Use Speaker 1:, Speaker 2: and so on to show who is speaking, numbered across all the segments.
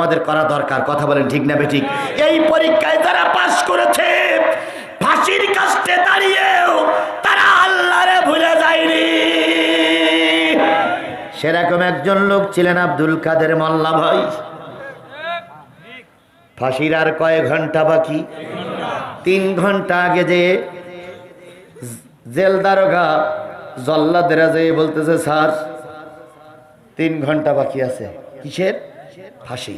Speaker 1: আমাদের করা দরকার, কথা বলেন ঠিক না ঠিক এই পরীক্ষায় যারা পাশ করেছে, ফাঁসির কাছে দাঁড়িয়েও তারা আল্লাহরে ভুলে যায়নি। সেরকম একজন লোক ছিলেন আব্দুল কাদের মোল্লা ভাই। ফাঁসির আর কয়েক ঘণ্টা বাকি? তিন ঘণ্টা আগে যে জেল দারোগা জল্লাদেরা যে বলতেছে, স্যার, তিন ঘণ্টা বাকি আছে। কিসের? ফাঁসি।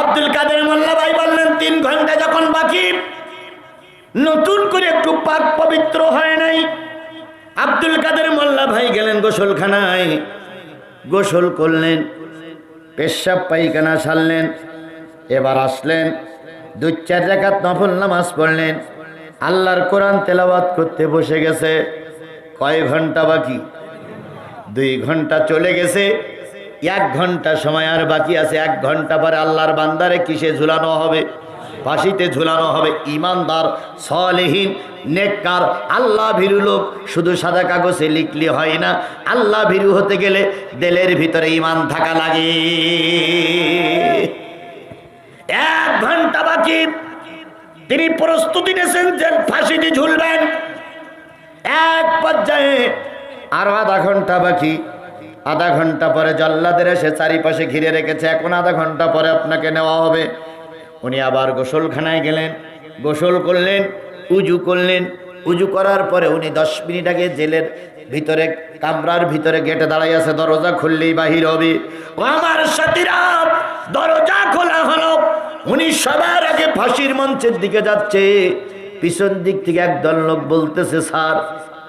Speaker 1: আব্দুল কাদের মোল্লা ভাই বললেন, তিন ঘণ্টা যখন বাকি, নতুন করে একটু পাক পবিত্র হয় নাই। আব্দুল কাদের মোল্লা ভাই গেলেন গোসলখানায়। গোসল করলেন, পেশাব পায়খানা সারলেন, এবার আসলেন দু চার রেখাত নফল নামাজ পড়লেন। আল্লাহর কোরআন তেলাওয়াত করতে বসে গেছে। কয় ঘণ্টা বাকি? দুই ঘণ্টা চলে গেছে। এক ঘণ্টা সময় আর বাকি আছে। এক ঘণ্টা পরে আল্লাহর বান্দারে কিসে ঝুলানো হবে? ফাঁসিতে ঝুলানো হবে। ইমানদার, সলেহীন, নেককার, আল্লাহ ভীরু লোক। শুধু সাদা কাগজে লিখলে হয় না। আল্লাহ ভীরু হতে গেলে দেলের ভিতরে ইমান থাকা লাগে। এক ঘণ্টা বাকি। তিনি প্রস্তুতি নিয়েছেন যে ফাঁসিতে ঝুলবেন। এক পর্যায়ে আরও আধা ঘণ্টা বাকি। আধা ঘণ্টা পরে জল্লাদের এসে চারিপাশে ঘিরে রেখেছে। এখন আধা ঘণ্টা পরে আপনাকে নেওয়া হবে। উনি আবার গোসলখানায় গেলেন। গোসল করলেন, উজু করলেন। উজু করার পরে উনি দশ মিনিট আগে জেলের ভিতরে, কামরার ভিতরে গেটে দাঁড়াই আছে। দরজা খুললেই বাহির হবে। আমার সাথীরা, দরজা খোলা হলো। উনি সবার আগে ফাঁসির মঞ্চের দিকে যাচ্ছে। পিছন দিক থেকে একদল লোক বলতেছে, স্যার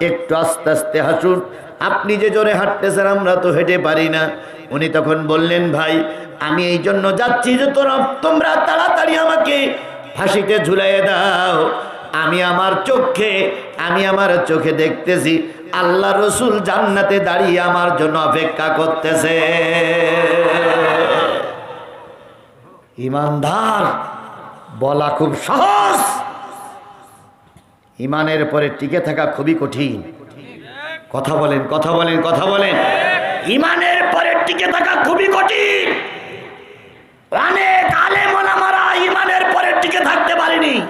Speaker 1: একটু আস্তে আস্তে হাসুন। আপনি যে জোরে হাঁটতেছেন, আমরা তো হেঁটে পারি না। উনি তখন বললেন, ভাই, আমি এই জন্য যাচ্ছি যে তোরা, তোমরা তাড়াতাড়ি আমাকে ফাঁসিতে ঝুলাই দাও। আমি আমার চোখে, আমি আমার চোখে দেখতেছি, আল্লাহ রসুল জান্নাতে দাঁড়িয়ে আমার জন্য অপেক্ষা করতেছে। ইমানদার, বলা খুব সহজ। ইমানের পরে টিকে থাকা খুবই কঠিন। কথা বলেন কথা বলেন কথা বলেন। ইমানের পরে টিকে থাকা খুবই কঠিন। অনেক আলেম ওলামারা ইমানের পরে টিকে থাকতে পারেনি।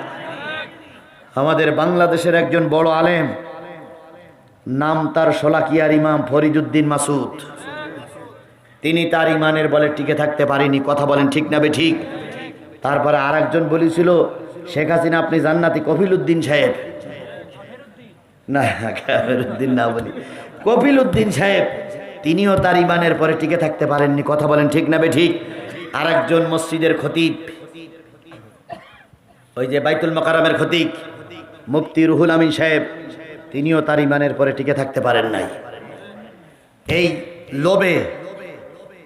Speaker 1: আমাদের বাংলাদেশের একজন বড় আলেম, নাম তার সোলাকিয়ার ইমাম ফরিদুদ্দিন মাসুদ। তিনি তার ইমানের বলে টিকে থাকতে পারেনি। কথা বলেন, ঠিক না বে ঠিক? তারপরে আর একজন বলেছিল, শেখ হাসিনা, আপনি জান্নাতি কফিল উদ্দিন সাহেব। না উদ্দিন না বলি। কপিল উদ্দিন সাহেব, তিনিও তার ইমানের পরে টিকে থাকতে পারেননি। কথা বলেন, ঠিক না বে ঠিক? আর একজন মসজিদের খতিব। ওই যে বাইতুল মকারামের খতিব, মুফতি রুহুল আমিন সাহেব, তিনিও তার ইমানের পরে টিকে থাকতে পারেন নাই। এই লোভে,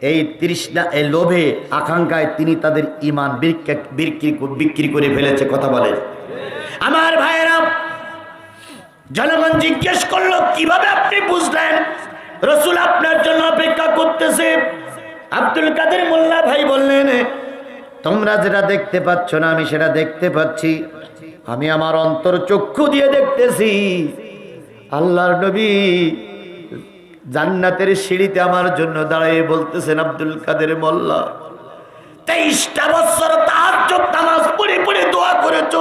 Speaker 1: এই তৃষ্ণা, এই লোভে, আকাঙ্ক্ষায় তিনি তাদের ইমান বিক্রি বিক্রি করে ফেলেছে। কথা বলেন। আমার ভাইয়েরা জনগণ জিজ্ঞেস করল, কীভাবে আপনি বুঝলেন? রসুল আপনার জন্য অপেক্ষা করতেছে। আব্দুল কাদের মোল্লা ভাই বললেন, তোমরা যেটা দেখতে পাচ্ছ না, আমি সেটা দেখতে পাচ্ছি। আমি আমার অন্তর চক্ষু দিয়ে দেখতেছি। আল্লাহর নবী জান্নাতের সিঁড়িতে আমার জন্য দাঁড়িয়ে বলতেছেন আব্দুল কাদের মোল্লা, তেইশটা বছর তার চোখ নামাজ পড়ে পড়ে দোয়া করেছ।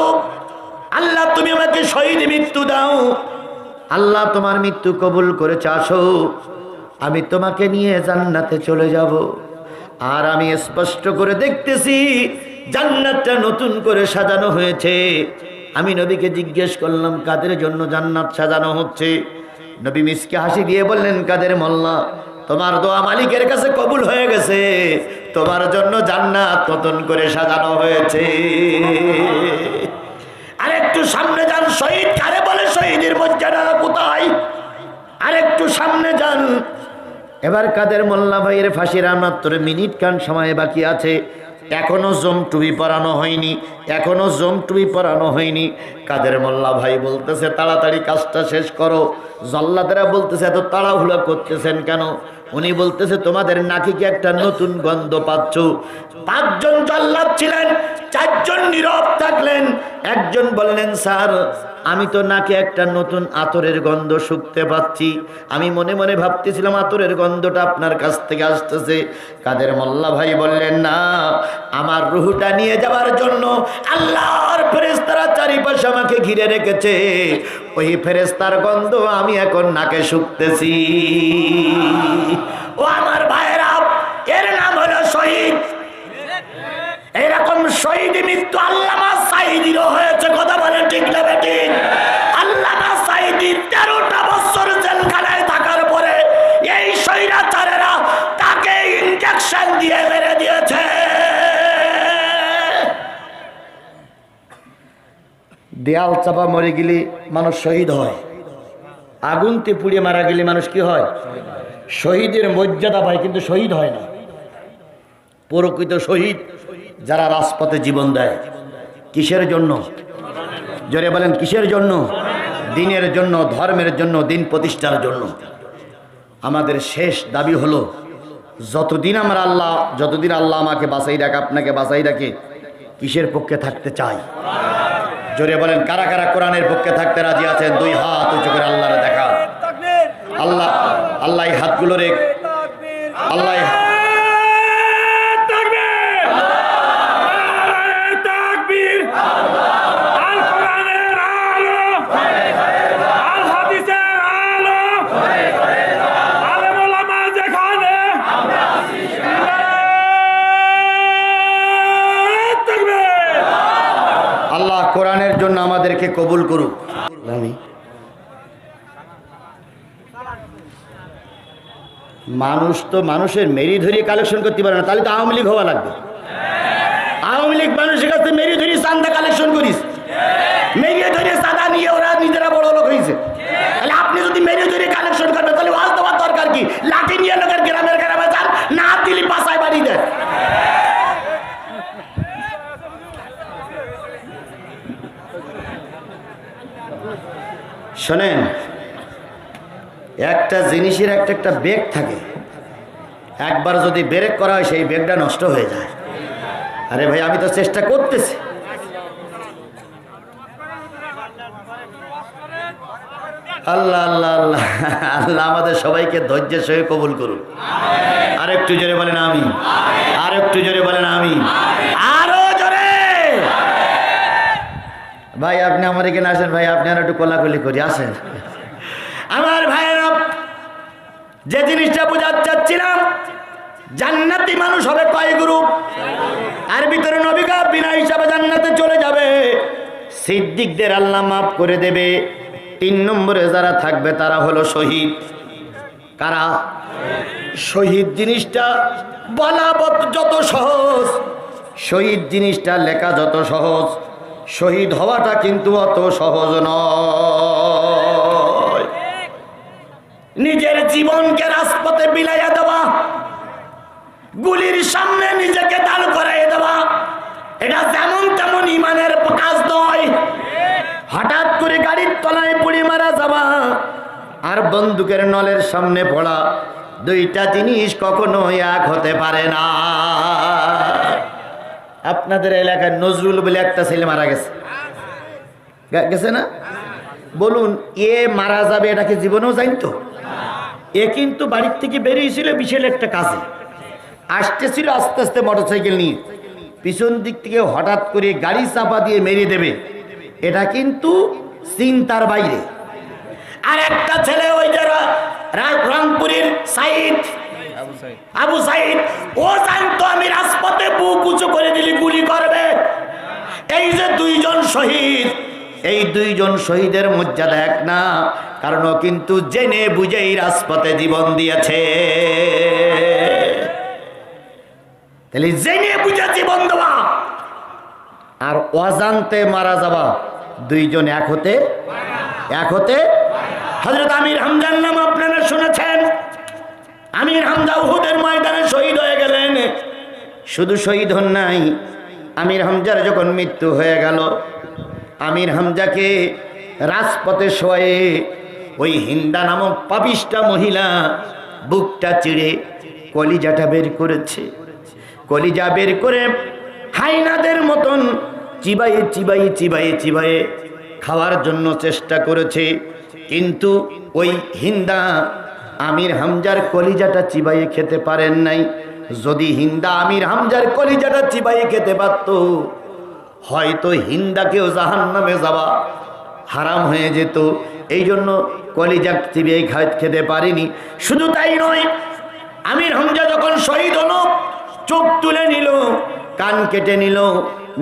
Speaker 1: আল্লাহ, তুমি আমাকে শহীদ মৃত্যু দাও। আল্লাহ, তোমার মৃত্যু কবুল করেছে, আসো। আমি তোমাকে নিয়ে জান্নাতে চলে যাব। আর আমি স্পষ্ট করে দেখতেছি, জান্নাতটা নতুন করে সাজানো হয়েছে। আমি নবীকে জিজ্ঞেস করলাম, কাদের জন্য জান্নাত সাজানো হচ্ছে? নবী মিসকে হাসি দিয়ে বললেন, কাদের মোল্লা, তোমার দোয়া মালিকের কাছে কবুল হয়ে গেছে। তোমার জন্য জান্নাত নতুন করে সাজানো হয়েছে। আরেকটু সামনে যান, শহীদ কারে বলে শহীদের মর্যাদা কোথায়? আরেকটু সামনে যান। এবার কাদের মোল্লা ভাইয়ের ফাঁসির মাত্র মিনিট কান সময় বাকি আছে। এখনও জম টুবি পরানো হয়নি, এখনও জম টুবি পরানো হয়নি। কাদের মোল্লা ভাই বলতেছে, তাড়াতাড়ি কাজটা শেষ করো। জল্লাদেরা বলতেছে, এত তাড়াহুড়া করতেছেন কেন? উনি বলতেছে, তোমাদের নাকি কি একটা নতুন গন্ধ পাচ্ছ? পাঁচজন জল্লাদ ছিলেন, চারজন নীরব থাকলেন, একজন বললেন, স্যার আমি তো নাকে একটা নতুন আতরের গন্ধ শুকতে পাচ্ছি। আমি মনে মনে ভাবতেছিলাম আতরের গন্ধটা আপনার কাছ থেকে আসতেছে। কাদের মোল্লা ভাই বললেন, না, আমার রুহুটা নিয়ে যাওয়ার জন্য আল্লাহর ফেরেস্তারা চারিপাশে আমাকে ঘিরে রেখেছে। ওই ফেরেস্তার গন্ধ আমি এখন নাকে শুকতেছি। ও আমার ভাইয়েরা, এর নাম হলো শহীদ। শহীদ মৃত্যু আল্লামা সাইদিরও হয়েছে, কথা বলেন ঠিক না বেঠিক আল্লামা সাইদি তেরোটা বছর জেলখানায় থাকার পরে এই স্বৈরাচারেরা তাকে ইঞ্জেকশন দিয়ে মেরে দিয়েছে। দেয়াল চাপা মরে গেলে মানুষ শহীদ হয়। আগুনতে পুড়িয়ে মারা গেলে মানুষ কি হয়? শহীদের মর্যাদা পায়, কিন্তু শহীদ হয় না। প্রকৃত শহীদ যারা রাজপথে জীবন দেয়। কিসের জন্য? জোরে বলেন, কিসের জন্য? দিনের জন্য, ধর্মের জন্য, দিন প্রতিষ্ঠার জন্য। আমাদের শেষ দাবি হলো, যতদিন আমরা আল্লাহ, যতদিন আল্লাহ আমাকে বাসাই রাখে, আপনাকে বাসাই রাখে, কিসের পক্ষে থাকতে চাই? জোরে বলেন, কারা কারা কোরআনের পক্ষে থাকতে রাজি আছেন? দুই হাত উঁচু করে আল্লাহরে দেখা। আল্লাহ আল্লাহ এই হাতগুলো রে আল্লাহ কবুল করুক। মানুষ তো মানুষের মেরি ধরি কালেকশন করতে পারে না, তাহলে তো আওয়ামী লীগ হওয়া লাগবে। আওয়ামী লীগ মানুষের কাছে মেরি ধরি চান্দা কালেকশন করিস। শোনেন, একটা জিনিসের একটা একটা বেগ থাকে। একবার যদি ব্রেক করা হয়, সেই বেগটা নষ্ট হয়ে যায়। আরে ভাই, আমি তো চেষ্টা করতেছি। আল্লাহ আল্লাহ আল্লাহ আল্লাহ আমাদের সবাইকে ধৈর্যের সঙ্গে কবুল করুন আর একটু জোরে বলেন আমি আর একটু জোরে বলেন আমি আরও জোরে ভাই, আপনি আমার এখানে আসেন, ভাই, আপনি আর একটু কোলাকুলি করি, আসেন। আমার ভাইয়েরা যে জিনিসটা বোঝাতে চাচ্ছিলাম, জান্নাতি মানুষ হবে কয় গ্রুপ? আর ভিতরে নবিকা বিনা হিসাবে জান্নাতে চলে যাবে। সিদ্দিকদের আল্লাহ মাফ করে দেবে। তিন নম্বরে যারা থাকবে, তারা হলো শহীদ। কারা? শহীদ জিনিসটা বলা যত সহজ, শহীদ জিনিসটা লেখা যত সহজ। শহীদ হওয়াটা কিন্তু অত সহজ নয়। নিজের জীবনকে রাজপথে বিলাইয়া দেওয়া, গুলির সামনে নিজেকে দাঁড় করাই দেওয়া, এটা যেমন তেমন ইমানের কাজ নয়। হঠাৎ করে গাড়ির তলায় পড়ে মারা যাওয়া আর বন্দুকের নলের সামনে পড়া দুইটা জিনিস কখনো এক হতে পারে না। আপনাদের এলাকায় নজরুল বলে একটা ছেলে মারা গেছে। গেছে না? বলুন, এ মারা যাবে এটাকে জীবনেও জানতো? এ কিন্তু বাড়ির থেকে বেরিয়েছিল, বিশাল একটা কাজে। আসতেছিল আস্তে আস্তে মোটরসাইকেল নিয়ে। পিছন দিক থেকে হঠাৎ করে গাড়ি চাপা দিয়ে মেরে দেবে। এটা কিন্তু চিন্তার বাইরে। আর একটা ছেলে ওই যারা রংপুরের সাইদ আবু সাইদ ও জানতো আমি রাজপথে বুক উঁচু করে দিলি, গুলি করবে। এই যে দুইজন শহীদ, এই দুইজন শহীদের মর্যাদা এক না, কারণ কিন্তু জেনে বুঝেই রাজপথে জীবন দিয়েছে। তাহলে জেনে বুঝে জীবন দেওয়া, আর অজান্তে মারা যাওয়া দুইজন এক হতে এক হতে হজরত আমির হামজান নাম আপনারা শুনেছেন। আমির হামজা উহুদের ময়দানে শহীদ হয়ে গেলেন। শুধু শহীদ হন নাই, আমির হামজার যখন মৃত্যু হয়ে গেল, আমির হামজাকে রাজপথে শোয়ে ওই হিন্দা নামক পাপিষ্টা মহিলা বুকটা চিড়ে কলিজাটা বের করেছে। কলিজা বের করে হাইনাদের মতন চিবাইয়ে চিবাইয়ে চিবাইয়ে চিবাইয়ে খাওয়ার জন্য চেষ্টা করেছে, কিন্তু ওই হিন্দা আমির হামজার কলিজাটা চিবাইয়ে খেতে পারেন নাই। যদি হিন্দা আমির হামজার কলিজাটা চিবাইয়ে খেতে পারত, হয়তো হিন্দাকেও জাহান নামে যাওয়া হারাম হয়ে যেত। এই জন্য কলিজা চিবিয়ে খেতে পারিনি। শুধু তাই নয়, আমির হামজা যখন শহীদ হলো, চোখ তুলে নিল। কান কেটে নিল,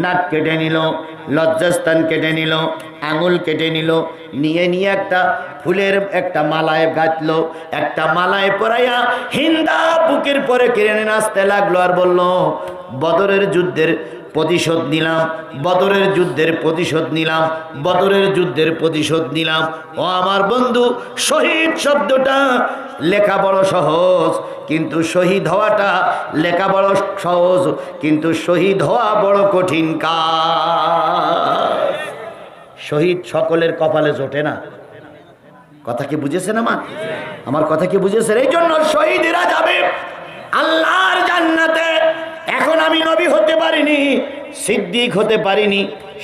Speaker 1: নাক কেটে নিল, লজ্জাস্থান কেটে নিল, আঙুল কেটে নিল, নিয়ে নিয়ে একটা ফুলের একটা মালায় গাঁথল একটা মালায় পরাইয়া হিন্দা বুকের পরে কিনে নাচতে লাগল আর বলল, বদরের যুদ্ধের প্রতিশোধ নিলাম, বদরের যুদ্ধের প্রতিশোধ নিলাম, বদরের যুদ্ধের প্রতিশোধ নিলাম। ও আমার বন্ধু, শহীদ শব্দটা লেখা বড় সহজ, কিন্তু শহীদ হওয়াটা লেখা বড় সহজ, কিন্তু শহীদ হওয়া বড় কঠিন কাজ। শহীদ সকলের কপালে জোটে না। কথা কি বুঝেছেন আমার আমার কথা কি বুঝেছেন এই জন্য শহীদেরা যাবে আল্লাহর জান্নাতে এখন আমি নবী হতে পারিনি, সিদ্দিক হতে পারিনি।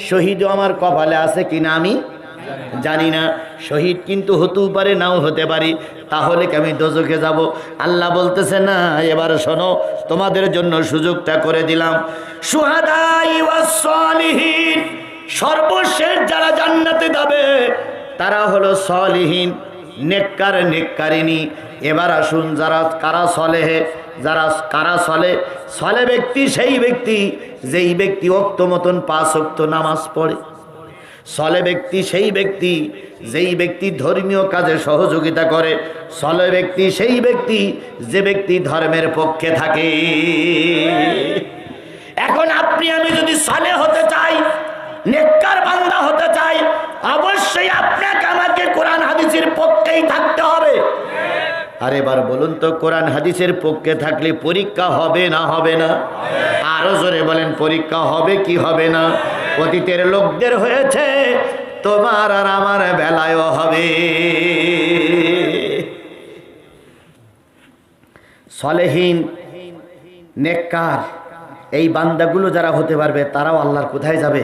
Speaker 1: শহীদও আমার কপালে আছে কিনা আমি জানি না। শহীদ কিন্তু হতেও পারে, নাও হতে পারি। তাহলে কি আমি দোজখে যাব? আল্লাহ বলতেছে, না, এবার শোনো, তোমাদের জন্য সুযোগটা করে দিলাম। সর্বশেষ যারা জান্নাতে যাবে, তারা হলো সলিহীন। নেককার নেককারিনী এবার আসুন যারা কারা সলেহে যারা কারা সলে সলে ব্যক্তি সেই ব্যক্তি, যেই ব্যক্তি অক্ত মতন পাঁচ অক্ত নামাজ পড়ে। সলে ব্যক্তি সেই ব্যক্তি, যেই ব্যক্তি ধর্মীয় কাজে সহযোগিতা করে। সলে ব্যক্তি সেই ব্যক্তি, যে ব্যক্তি ধর্মের পক্ষে থাকে। এখন আপনি, আমি যদি সলে হতে চাই, নেককার বান্দা হতে চাই অবশ্যই আপনাকে আমাকে কোরআন হাদিসের পক্ষেই থাকতে হবে। আর এবার বলুন তো, কোরআন হাদিসের পক্ষে থাকলে পরীক্ষা হবে না হবে না? আরও জোরে বলেন, পরীক্ষা হবে কি হবে না? অতীতের লোকদের হয়েছে, তোমার আর আমার বেলায়ও হবে। সলেহীন, নেককার, এই বান্দাগুলো যারা হতে পারবে, তারাও আল্লাহর কোথায় যাবে?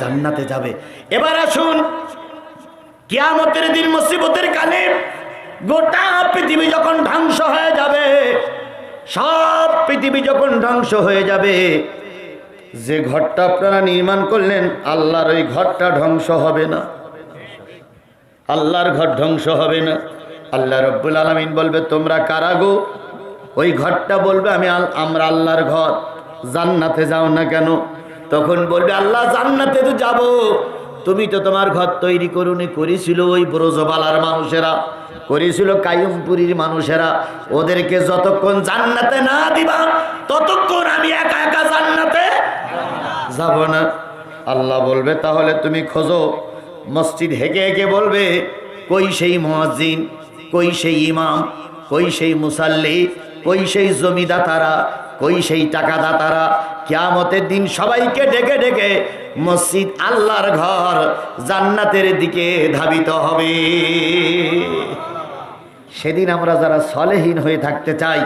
Speaker 1: জান্নাতে যাবে। এবার আসুন, কিয়ামতের দিন মুসিবতের কালে গোটা পৃথিবী যখন ধ্বংস হয়ে যাবে, সব পৃথিবী যখন ধ্বংস হয়ে যাবে, যে ঘরটা আপনারা নির্মাণ করলেন, আল্লাহর ওই ঘরটা ধ্বংস হবে না। আল্লাহর ঘর ধ্বংস হবে না। আল্লাহ রব্বুল আলমিন বলবে, তোমরা কারাগো ওই ঘরটা বলবে, আমি আমরা আল্লাহর ঘর। জান্নাতে যাও না কেন? তখন বলবে, আল্লাহ, জান্নাতে তো যাব। তুমি তো তোমার ঘর তৈরি করুনি, করেছিল ওই ব্রজবালার মানুষেরা, করেছিল কায়ুমপুরীর মানুষেরা। ওদেরকে যতক্ষণ জান্নাতে না দিবা, ততক্ষণ আমি একা একা জান্নাতে যাব না। আল্লাহ বলবে, তাহলে তুমি খোঁজো। মসজিদ হেঁকে হেঁকে বলবে, কই সেই মহাজিন কই সেই ইমাম, কই সেই মুসাল্লি, কই সেই জমিদাতারা কই সেই টাকাদাতারা কিয়ামতের দিন সবাইকে ডেকে ডেকে মসজিদ আল্লাহর ঘর জান্নাতের দিকে ধাবিত হবে। সেদিন আমরা যারা সলেহীন হয়ে থাকতে চাই,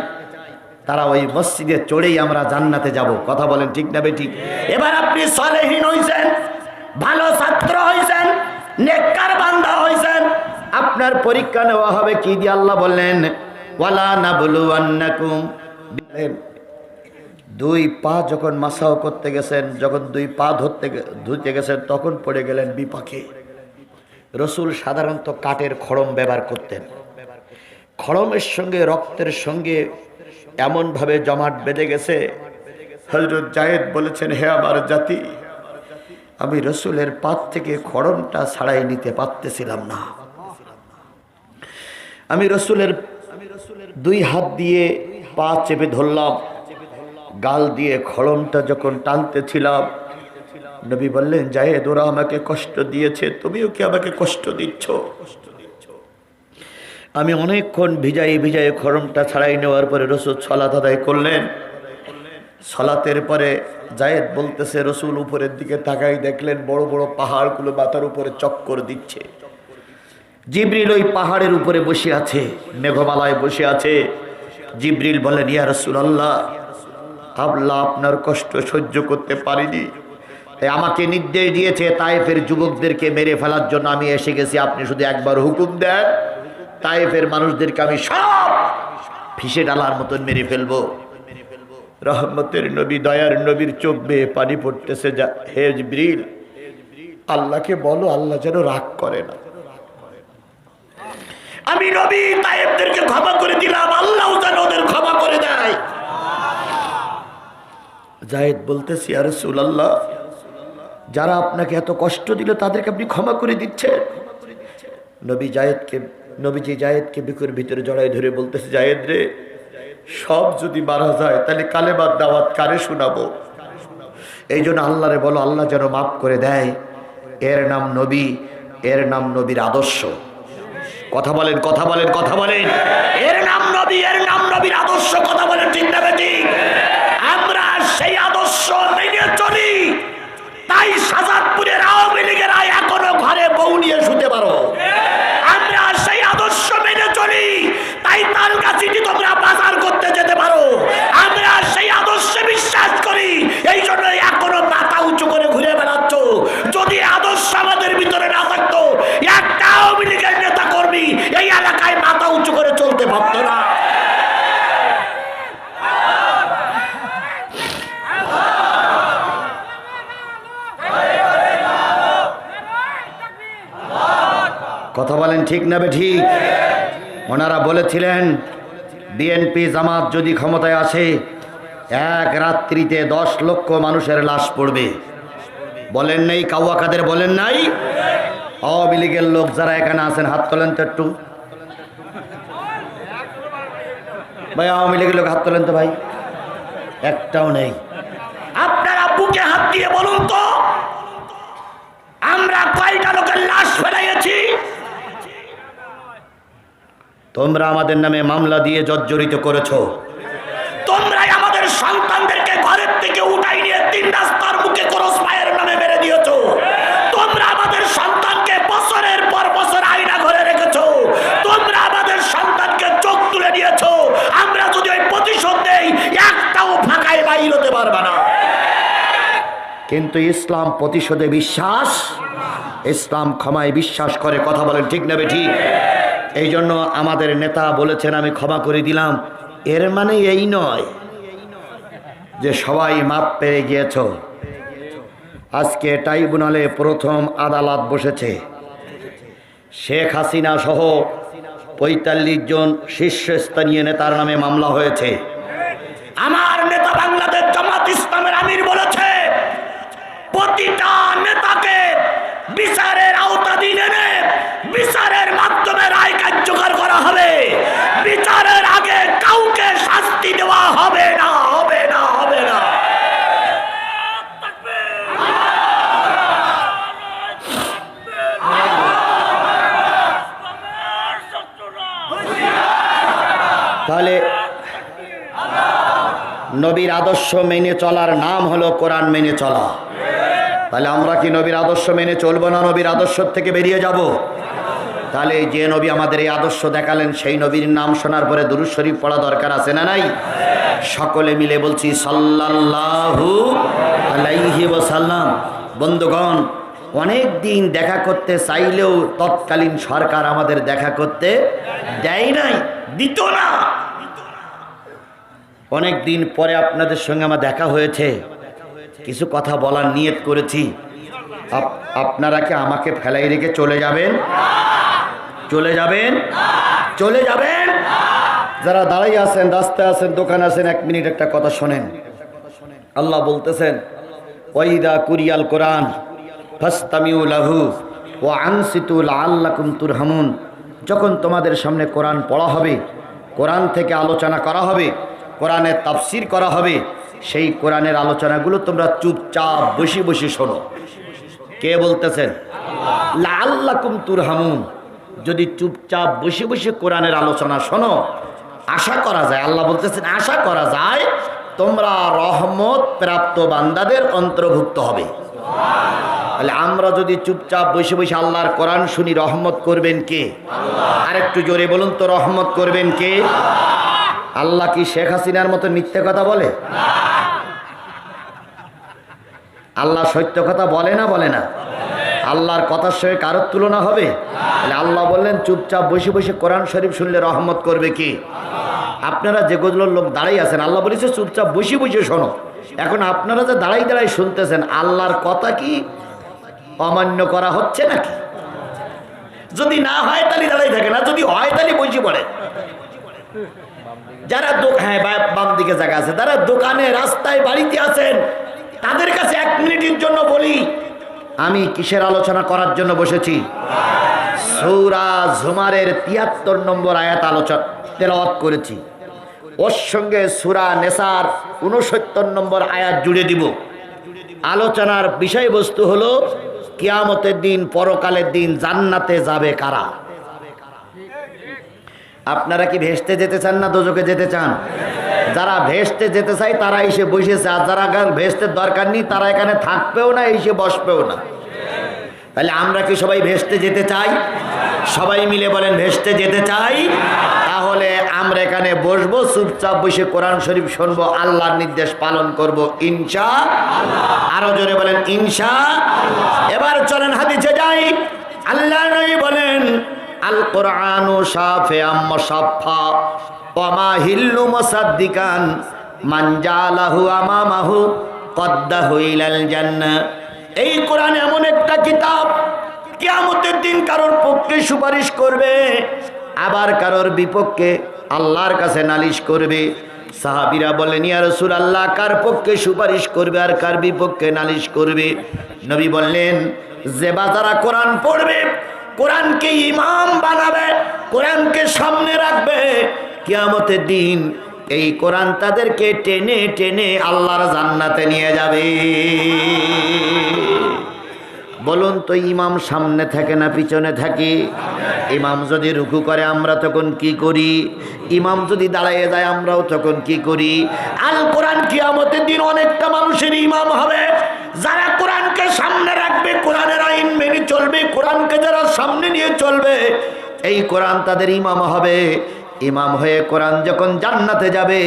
Speaker 1: তারা ওই মসজিদে চড়েই আমরা জান্নাতে যাব। কথা বলেন ঠিক না বেঠিক? এবার আপনি সলেহীন হয়েছেন ভালো ছাত্র হয়েছেন নেককার বান্ধা হয়েছেন আপনার পরীক্ষা নেওয়া হবে কি দিয়ে আল্লাহ বললেন, ওয়ালা না বলু আন্নাকুম দুই পা যখন মাসাও করতে গেছেন, যখন দুই পা ধরতে ধুতে গেছেন, তখন পড়ে গেলেন বিপাকে। রসুল সাধারণত কাঠের খড়ম ব্যবহার করতেন। খড়মের সঙ্গে, রক্তের সঙ্গে এমনভাবে জমাট বেঁধে গেছে। হজরত জায়েদ বলেছেন, হে আমার জাতি, আমি রসুলের পাত থেকে খড়মটা ছাড়াই নিতে পারতেছিলাম না। আমি রসুলের দুই হাত দিয়ে পা চেপে ধরলাম। গাল দিয়ে খড়মটা যখন টানতেছিলাম, নবী বললেন, জায়েদ, ওরা আমাকে কষ্ট দিয়েছে, তুমিও কি আমাকে কষ্ট দিচ্ছ? আমি অনেকক্ষণ ভিজাই ভিজাই খরমটা ছাড়াই নেওয়ার পরে রসুল সলাত আদায় করলেন। সলাতের পরে জায়েদ বলতেছে, রসুল উপরের দিকে তাকাই দেখলেন, বড় বড় পাহাড়গুলো মাথার উপরে চক্কর দিচ্ছে। জিবরিল ওই পাহাড়ের উপরে বসে আছে, মেঘমালায় বসে আছে। জিবরিল বলেন ইয়া রসুল আল্লাহ আল্লাহ আপনার কষ্ট সহ্য করতে পারিনি। তাই আমাকে নির্দেশ দিয়েছে তাইফের যুবকদেরকে মেরে ফেলার জন্য আমি এসে গেছি, আপনি শুধু একবার হুকুম দেন তাইফের মানুষদেরকে আমি সব ফিসে ডালার মতন মেরে ফেলব। রহমতের নবী, দয়ার নবীর চোখ বেয়ে পানি পড়তেছে, যা, হে জিবরিল, আল্লাহকে বলো, আল্লাহ যেন রাগ করে না। আমি নবী তাইবদেরকে ক্ষমা করে দিলাম আল্লাহ যেন ওদের ক্ষমা করে দেয়। জায়েদ বলতেছি আর আল্লাহ যারা আপনাকে এত কষ্ট দিল, তাদেরকে আপনি ক্ষমা করে দিচ্ছেন। নবী জায়েদকে, নবীজি জায়েদকে বিকুর ভিতরে জড়াই ধরে বলতেছে, জায়েদ রে, সব যদি মারা যায়, তাহলে কালেমার দাওয়াত কারে শোনাবো? এই জন্য আল্লাহরে বলো, আল্লাহ যেন মাফ করে দেয়। এর নাম নবী, এর নাম নবীর আদর্শ। কথা বলেন কথা বলেন কথা বলেন। এর নাম নবী, এর নাম নবীর আদর্শ, কথা বলেন, ঠিক ঠিক না ঠিক? ওনারা বলেছিলেন বিএনপি জামাত যদি ক্ষমতায় আসে, এক রাত্রিতে দশ লক্ষ মানুষের লাশ পড়বে। বলেন নেই কাউয়া কাদের বলেন নাই? আওয়ামী লীগের লোক যারা এখানে আছেন, হাত তোলেন তো একটু। ভাই, আওয়ামী লীগের লোক হাত তোলেন তো ভাই। একটাও নেই। আপনার আব্বুকে হাত দিয়ে বলুন তো, আমরা কয়টা লোকের লাশ ফেলাইছি তোমরা আমাদের নামে মামলা দিয়ে জর্জরিত করেছ। তোমরাই আমাদের সন্তানদেরকে ঘরের থেকে উঠাই নিয়ে তিন রাস্তার মুখে ক্রস ফায়ার নামে মেরে দিয়েছ। তোমরা আমাদের সন্তানকে বছরের পর বছর আয়না ঘরে রেখেছ। তোমরা আমাদের সন্তানকে চোখ তুলে দিয়েছ। আমরা যদি ওই প্রতিশোধ দেই একটাও ফাঁকায় বাইর হতে পারবে না। কিন্তু ইসলাম প্রতিশোধে বিশ্বাস? ইসলাম ক্ষমায় বিশ্বাস করে কথা বলেন ঠিক নেবে ঠিক? এই জন্য আমাদের নেতা বলেছেন, আমি ক্ষমা করে দিলাম। এর মানে এই নয় যে সবাই মাপ পেয়ে গিয়েছ। আজকে ট্রাইব্যুনালে প্রথম আদালত বসেছে। শেখ হাসিনা সহ পঁয়তাল্লিশ জন শীর্ষস্থানীয় নেতার নামে মামলা হয়েছে। আমার নেতা বাংলাদেশ জামাত ইসলামের আমির বলেছে, প্রতিটা হবে না হবে না হবে না। তাহলে নবীর আদর্শ মেনে চলার নাম হলো কোরআন মেনে চলা। তাহলে আমরা কি নবীর আদর্শ মেনে চলবো না নবীর আদর্শ থেকে বেরিয়ে যাব? তাহলে যে নবী আমাদের এই আদর্শ দেখালেন, সেই নবীর নাম শোনার পরে দুরুদ শরীফ পড়া দরকার আছে না নাই? সকলে মিলে বলছি, সাল্লাল্লাহু আলাইহি ওয়াসাল্লাম। বন্ধুগণ, অনেক দিন দেখা করতে চাইলেও তৎকালীন সরকার আমাদের দেখা করতে দেয় নাই, দিত না। অনেক দিন পরে আপনাদের সঙ্গে আমার দেখা হয়েছে। কিছু কথা বলার নিয়ত করেছি। আপ- আপনারা কি আমাকে ফেলাই রেখে চলে যাবেন? চলে যাবেন? চলে যাবেন? যারা দাঁড়িয়ে আছেন, রাস্তায় আছেন, দোকানে আছেন, এক মিনিট একটা কথা শোনেন। আল্লাহ বলতেছেন, ওয়াইদা কুরিয়াল কোরআন, ফাস্তামিউ লাহু ও আনসিতুল আল্লাকুম তুরহামুন। যখন তোমাদের সামনে কোরআন পড়া হবে, কোরআন থেকে আলোচনা করা হবে, কোরআনের তাফসির করা হবে, সেই কোরআনের আলোচনাগুলো তোমরা চুপচাপ বসে বসে শোনো। কে বলতেছেন? লাল্লাকুম তুরহামুন। যদি চুপচাপ বসে বসে কোরআনের আলোচনা শোনো, আশা করা যায়, আল্লাহ বলতেছেন, আশা করা যায় তোমরা রহমত প্রাপ্ত বান্দাদের অন্তর্ভুক্ত হবে। তাহলে আমরা যদি চুপচাপ বসে বসে আল্লাহর কোরআন শুনি, রহমত করবেন কে? আরেকটু জোরে বলুন তো, রহমত করবেন কে? আল্লাহ কি শেখ হাসিনার মতো মিথ্যে কথা বলে? আল্লাহ সত্য কথা বলে না বলে না? আল্লাহর কথার সঙ্গে কারোর তুলনা হবে? তাহলে আল্লাহ বললেন, চুপচাপ বসে বসে কোরআন শরীফ শুনলে রহমত করবে কি? আপনারা যেগুলোর লোক দাঁড়াই আছেন, আল্লাহ বলেছে, চুপচাপ বসে বসে শোনো। এখন আপনারা যে দাঁড়াই দাঁড়াই শুনতেছেন, আল্লাহর কথা কি অমান্য করা হচ্ছে নাকি? যদি না হয় তাহলে দাঁড়াই থাকে না যদি হয় তাহলে বসে পড়ে যারা হ্যাঁ বাম দিকে জায়গা আছে, যারা দোকানে, রাস্তায়, বাড়িতে আছেন, তাদের কাছে এক মিনিটের জন্য বলি আমি কিসের আলোচনা করার জন্য বসেছি? সৌরা ঝুমারের তিয়াত্তর নম্বর আয়াত আলোচনা, তেলাওয়াত করেছি। ওর সঙ্গে সুরা নেসার উনসত্তর নম্বর আয়াত জুড়ে দিব। আলোচনার বিষয়বস্তু হলো, কিয়ামতের দিন, পরকালের দিন, জান্নাতে যাবে কারা? আপনারা কি ভেস্তে যেতে চান না দোজকে যেতে চান? যারা ভেস্তে যেতে চাই তারা এসে বসেছে। আর যারা ভেস্তের দরকার নেই, তারা এখানে থাকবেও না, এসে বসবেও না। তাহলে আমরা কি সবাই ভেস্তে যেতে চাই? সবাই মিলে বলেন, ভেস্তে যেতে চাই? তাহলে আমরা এখানে বসবো, চুপচাপ বসে কোরআন শরীফ শুনব, আল্লাহর নির্দেশ পালন করব, ইনশা আরও জোরে বলেন, ইনশা এবার চলেন হাদিসে যাই। আল্লাহ বলেন আল কোরআনু সাফে আম্মা সাফা ওমা হিল্লু মুসাদ্দিকান, মান জালাহু আমামাহু কদ্দাহু ইলাল জান্নাহ এই কোরআন এমন একটা কিতাব, কিয়ামতের দিন কারোর পক্ষে সুপারিশ করবে, আবার কারোর বিপক্ষে আল্লাহর কাছে নালিশ করবে। সাহাবিরা বলেন, ইয়া রসুল আল্লাহ কার পক্ষে সুপারিশ করবে আর কার বিপক্ষে নালিশ করবে? নবী বললেন যে বাজারা কোরআন পড়বে, কোরআনকে ইমাম বানাবে, কোরআনকে সামনে রাখবে কিয়ামতের দিন এই কোরআন তাদেরকে টেনে টেনে আল্লাহর জান্নাতে নিয়ে যাবে। বলুন তো, ইমাম সামনে থাকে না পিছনে থাকে? ইমাম যদি রুকু করে, আমরা তখন কি করি? ইমাম যদি দাঁড়াইয়ে যায়, আমরাও তখন কি করি? আল কোরআন কিয়ামতের দিন অনেকটা মানুষের ইমাম হবে। যারা কোরআনকে সামনে রাখবে, কোরআনের আইন মেনে চলবে, কোরআনকে যারা সামনে নিয়ে চলবে, এই কোরআন তাদের ইমাম হবে। ইমাম হয়ে কোরআন যখন জান্নাতে যাবে,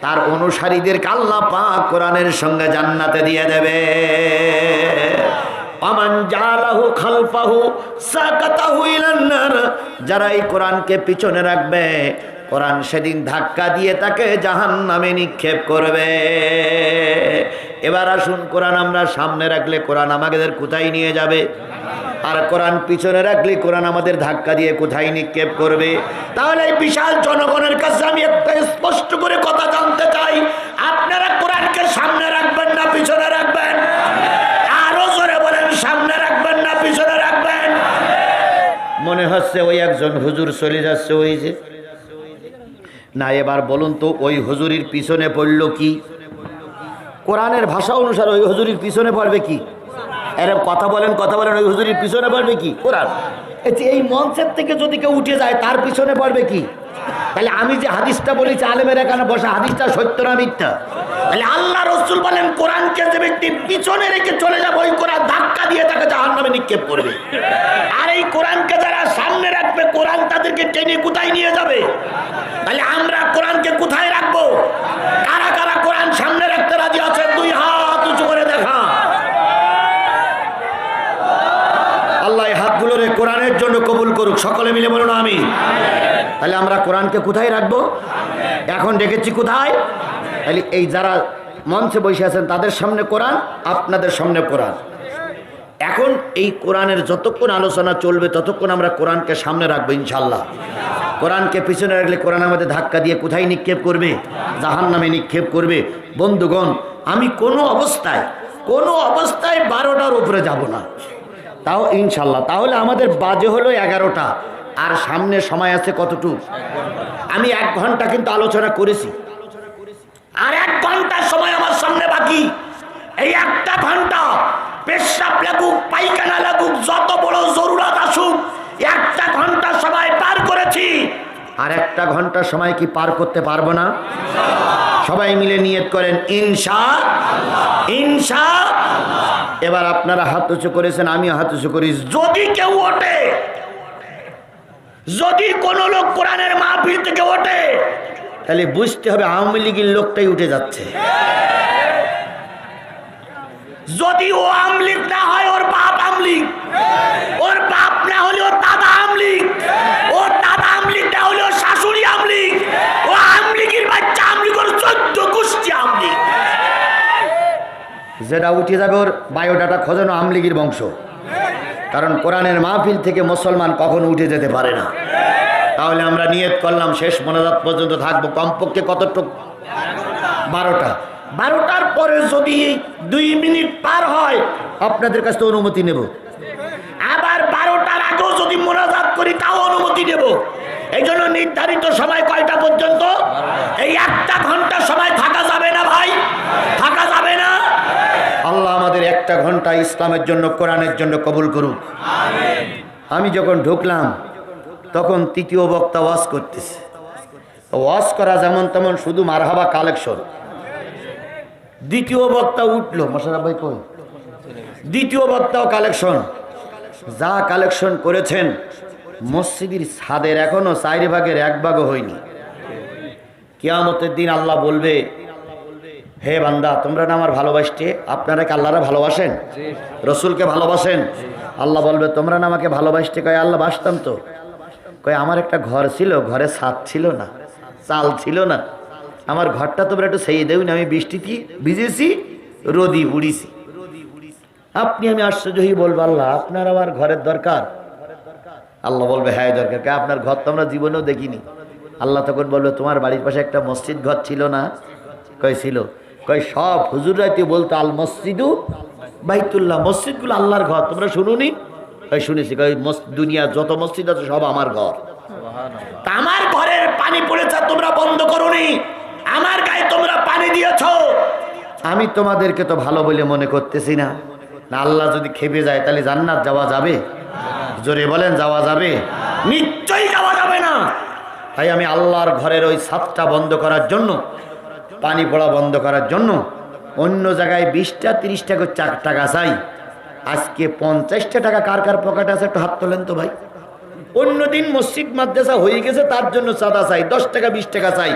Speaker 1: তার অনুসারীদের আল্লাহ পাক কোরআনের সঙ্গে জান্নাতে দিয়ে দেবে। খালফাহু যারা এই কোরআনকে পিছনে রাখবে কোরআন সেদিন ধাক্কা দিয়ে তাকে জাহান নামে নিক্ষেপ করবে। এবার আসুন কোরআন আমরা সামনে রাখলে কোরআন আমাদের কোথায় নিয়ে যাবে? আর কোরআন পিছনে রাখলে কোরআন আমাদের ধাক্কা দিয়ে কোথায় নিক্ষেপ করবে? তাহলে এই বিশাল জনগণের কাছে আমি একটা স্পষ্ট করে কথা জানতে চাই। আপনারা কোরআনকে সামনে রাখবেন না পিছনে রাখবেন? আরও জোরে বলেন, সামনে রাখবেন না পিছনে রাখবেন? মনে হচ্ছে ওই একজন হুজুর চলে যাচ্ছে ওই যে। না, এবার বলুন তো, ওই হুজুরির পিছনে পড়ল কি? কোরআনের ভাষা অনুসারে ওই হুজুরির পিছনে পড়বে কি? এরকম কথা বলেন কথা বলেন, ওই হুজুরির পিছনে পড়বে কি? কোরআন। এই মঞ্চের থেকে যদি কেউ উঠে যায়, তার পিছনে পড়বে কি? তাহলে আমি যে হাদিসটা বলেছি, আলেমের এখানে বসা? হাদিসটা সত্য না মিথ্যা? তাহলে আল্লাহ রসুল বলেন, কোরআনকে যে ব্যক্তি পিছনে রেখে চলে যাব, ওই কোরআন ধাক্কা দিয়ে তাকে জাহান নামে নিক্ষেপ করবে। আর এই কোরআনকে সামনে রাখবে, কোরআন তাদেরকে টেনে কোথায় নিয়ে যাবে? তাহলে আমরা কোরআনকে কোথায় রাখব? কারা কারা কোরআন সামনে রাখতে রাজি আছে? দুই হাত উঁচু করে দেখা। আল্লাহ এই হাতগুলোরে কোরআনের জন্য কবুল করুক। সকলে মিলে বলুন আমি তাহলে আমরা কোরআনকে কোথায় রাখব? এখন ডেকেছি কোথায়? তাহলে এই যারা মঞ্চে বসে আছেন, তাদের সামনে কোরআন, আপনাদের সামনে কোরআন। এখন এই কোরআনের যতক্ষণ আলোচনা চলবে, ততক্ষণ আমরা কোরআনকে সামনে রাখব ইনশাল্লাহ কোরআনকে পিছনে রাখলে কোরআন আমাদের ধাক্কা দিয়ে কোথায় নিক্ষেপ করবে? জাহান নামে নিক্ষেপ করবে। বন্ধুগণ, আমি কোনো অবস্থায় কোনো অবস্থায় বারোটার উপরে যাব না। তাও ইনশাল্লাহ তাহলে আমাদের বাজে হলো এগারোটা। আর সামনে সময় আছে কতটুকু? আমি এক ঘণ্টা কিন্তু আলোচনা করেছি। আর এক ঘণ্টার সময় আমার সামনে বাকি। এই একটা ঘণ্টা পেশাব লাগুক, পায়খানা লাগুক, যত বড় জরুরত আসুক, একটা ঘণ্টা সময় পার করেছি। আর একটা ঘণ্টা সময় কি পার করতে পারব না? সবাই মিলে নিয়ত করেন, ইনশা ইনশা এবার আপনারা হাত উঁচু করেছেন, আমিও হাত উঁচু করি। যদি কেউ ওঠে, যদি কোনো লোক কোরআনের মাহফিল থেকে ওঠে, তাহলে বুঝতে হবে আওয়ামী লীগের লোকটাই উঠে যাচ্ছে। যদি ও আমলিক না হয়, ওর বাপ আমলিক। ওর বাপ না হলে ওর দাদা আমলিক। ওর দাদা আমলিক না হলে ওর শাশুড়ি আমলিক। ও আমলিকের বাচ্চা আমলিক ওর চোদ্দ গোষ্ঠী আমলিক। যেটা উঠে যাবে ওর বায়োডাটা খোঁজানো আমলিগির বংশ। কারণ কোরআনের মাহফিল থেকে মুসলমান কখনো উঠে যেতে পারে না। তাহলে আমরা নিয়ত করলাম, শেষ মনোজাত পর্যন্ত থাকব। কমপক্ষে কতটুকু? বারোটা। বারোটার পরে যদি দুই মিনিট পার হয়, আপনাদের কাছে তো অনুমতি নেব। আবার বারোটার আগেও যদি মোনাজাত করি, তাও অনুমতি নেব। এই জন্য নির্ধারিত সময় কয়টা পর্যন্ত? এই একটা ঘণ্টা সময় থাকা যাবে না ভাই? থাকা যাবে না? আল্লাহ আমাদের একটা ঘণ্টা ইসলামের জন্য, কোরআনের জন্য কবুল করুক। আমি যখন ঢুকলাম, তখন তৃতীয় বক্তা ওয়াজ করতেছে। ওয়াজ করা যেমন তেমন শুধু মারহাবা কালেকশন। দ্বিতীয় বক্তা উঠল, মশারা ভাই কই? দ্বিতীয় বক্তাও কালেকশন। যা কালেকশন করেছেন, মসজিদের ছাদের এখনও চার ভাগের এক ভাগও হয়নি। কিয়ামতের দিন আল্লাহ বলবে, হে বান্দা, তোমরা না আমার ভালোবাসতে? আপনারা কি আল্লাহরা ভালোবাসেন? রসুলকে ভালোবাসেন? আল্লাহ বলবে, তোমরা না আমাকে ভালোবাসতে? কয়, আল্লাহ বাসতাম তো। কয়, আমার একটা ঘর ছিল, ঘরে ছাদ ছিল না, চাল ছিল না। আমার ঘরটা তোমরা একটু সেই দেউনি আমি বৃষ্টিতে ভিজেছি, রোদি উড়িছি। আপনি আমি আশ্চর্য হয়ে বলব, আল্লাহ, আপনার আমার ঘরের দরকার। আল্লাহ বলবে হ্যাঁ দরকার। কে, আপনার ঘর তো আমরা জীবনেও দেখিনি। আল্লাহ তখন বলবে, তোমার বাড়ির পাশে একটা মসজিদ ঘর ছিল না? কয় ছিল? কয় সব হুজুরাইতে বলতো, আল মসজিদু বাইতুল্লাহ, মসজিদগুলো আল্লাহর ঘর। তোমরা শুনুনি? কয় শুনেছি। কয় দুনিয়া যত মসজিদ আছে, সব আমার ঘর। আমার ঘরের পানি পড়েছে, তোমরা বন্ধ করোনি। আমার গায়ে তোমরা পানি দিয়েছ। আমি তোমাদেরকে তো ভালো বলে মনে করতেছি না। না আল্লাহ যদি খেপে যায় তাহলে জান্নাত যাওয়া যাবে? জোরে বলেন যাওয়া যাবে? নিশ্চয়ই যাওয়া যাবে না। তাই আমি আল্লাহর ঘরের ওই ছাদটা বন্ধ করার জন্য পানি পড়া বন্ধ করার জন্য অন্য জায়গায় বিশটা তিরিশটা করে চার টাকা চাই। আজকে পঞ্চাশটা টাকা কার কার পকেটে আছে একটু হাত তোলেন তো ভাই। অন্যদিন মসজিদ মাদ্রাসা হয়ে গেছে তার জন্য চাঁদা চাই দশ টাকা বিশ টাকা চাই।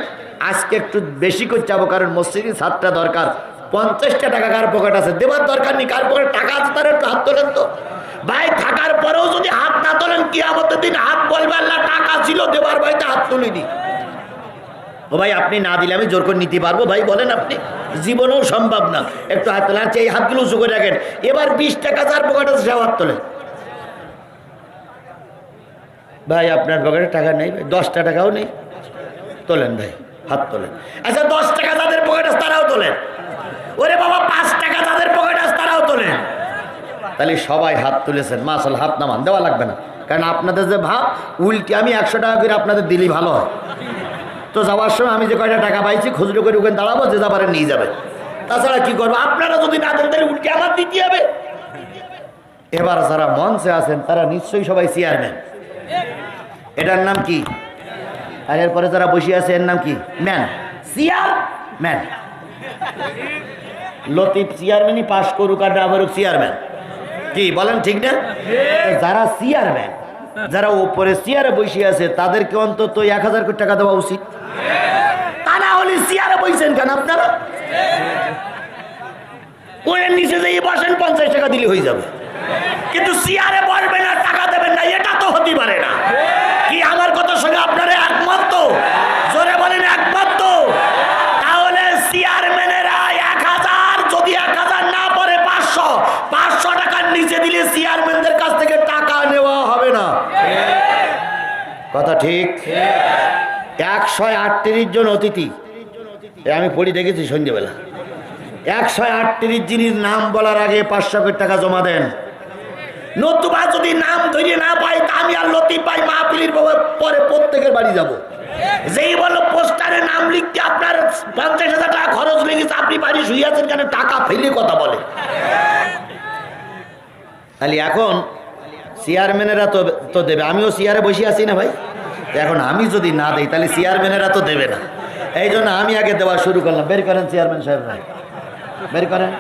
Speaker 1: আজকে একটু বেশি করে যাব কারণ মসজিদে সাতটা দরকার। পঞ্চাশটা টাকা কার পকেট আছে? দেবার দরকার নেই, কার পকেট টাকা আছে তার একটু হাত তোলেন তো। ভাই, থাকার পরেও যদি হাত না তোলেন কি আমাদের দিন হাত বলবে আল্লাহ, টাকা ছিল, দেবার ভাইতে হাত তুলিনি। ও ভাই, আপনি না দিলে আমি জোর করে নিতে পারব। ভাই, বলেন আপনি, জীবনেও সম্ভব না। একটু হাত তোলা আচ্ছা এই হাতগুলো উঁচু করে রাখেন। এবার বিশ টাকা যার পকেট আছে সে হাত তোলেন ভাই, আপনার পকেটে টাকা নেই, ভাই, দশটা টাকাও নেই। তোলেন, ভাই। হাত তোলেন। আচ্ছা দশ টাকা যাদের পকেট আছে তারাও তোলেন। ওরে বাবা, পাঁচ টাকা যাদের পকেট আছে তারাও তোলেন। তাহলে সবাই হাত তুলেছেন। মাসাল হাত নামান, দেওয়া লাগবে না। কারণ আপনাদের যে ভাব, উল্টে আমি একশো টাকা করে আপনাদের দিলি ভালো হয়। তো যাওয়ার সময় আমি যে কয়টা টাকা পাইছি, খুচরো করে ওখানে দাঁড়াবো, যে যাবারে নিয়ে যাবে। তাছাড়া কি করব? আপনারা যদি না দেন, তাহলে উল্টে আমার দিতে হবে। এবার যারা মঞ্চে আছেন, তারা নিশ্চয়ই সবাই চেয়ারম্যান এটার নাম কি? আর এরপরে যারা বসে আছে এর নাম কি? ম্যান। Chair man. লতিফ চেয়ারম্যানই পাশ করুক আর না করুক চেয়ারম্যান। কি বলেন ঠিক না? যারা চেয়ারম্যান যারা উপরে চেয়ারে বসে আছে তাদেরকে অন্তত এক হাজার কোটি টাকা দেওয়া উচিত। তা না হলে চেয়ারে বসেন কেন আপনারা? ওর নিচে যেয়ে বসেন পঞ্চাশ টাকা দিলে হয়ে যাবে। কিন্তু চেয়ারে বসবেন না টাকা দেবেন না এটা তো হতে পারে না কি আমার কথার সঙ্গে আপনারা একমত তো জোরে বলেন একমত তো তাহলে চেয়ারম্যানেরা এক হাজার যদি এক হাজার না পরে পাঁচশো পাঁচশো টাকার নিচে দিলে চেয়ারম্যানদের কাছ থেকে টাকা নেওয়া হবে না কথা ঠিক? একশো আটত্রিশ জন অতিথি। আমি পড়ি দেখেছি সন্ধ্যেবেলা। একশো আটত্রিশ জিনিস নাম বলার আগে পাঁচশো টাকা জমা দেন। নতুবা যদি নাম ধরে না পাই, তা আমি আর লতিফ পাই মাহফিলির পরে প্রত্যেকের বাড়ি যাব। যেই বলো পোস্টারে নাম লিখতে আপনার পঞ্চাশ হাজার টাকা খরচ লেগেছে আপনি বাড়ি শুয়ে আছেন কেন? টাকা ফেলে কথা বলে। খালি এখন চেয়ারম্যানেরা তো তো দেবে। আমিও চেয়ারে বসে আছি না ভাই? এখন আমি যদি না দেই, তাহলে চেয়ারম্যানেরা তো দেবে না। এই জন্য আমি আগে দেওয়া শুরু করলাম। বের করেন চেয়ারম্যান সাহেব ভাই। বের করেন।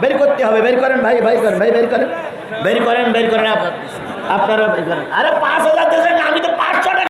Speaker 1: বের করতে হবে। বের করেন ভাই ভাই করেন, ভাই বের করেন। বের করেন বের করেন। আপ- আপনারা বের করেন। আরে পাঁচ হাজার দেশে